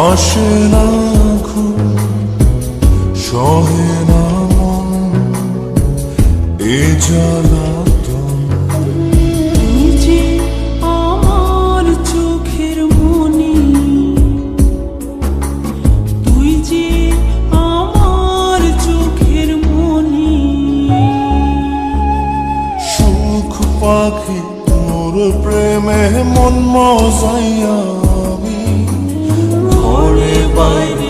আসে না ঘুম সহে না মন এ জ্বালাতন তুই যে আমার চোখের মনি তুই যে আমার চোখের মনি। সুখ পাখি তোর প্রেমে মন মজাইয়া ঘরে বাইরে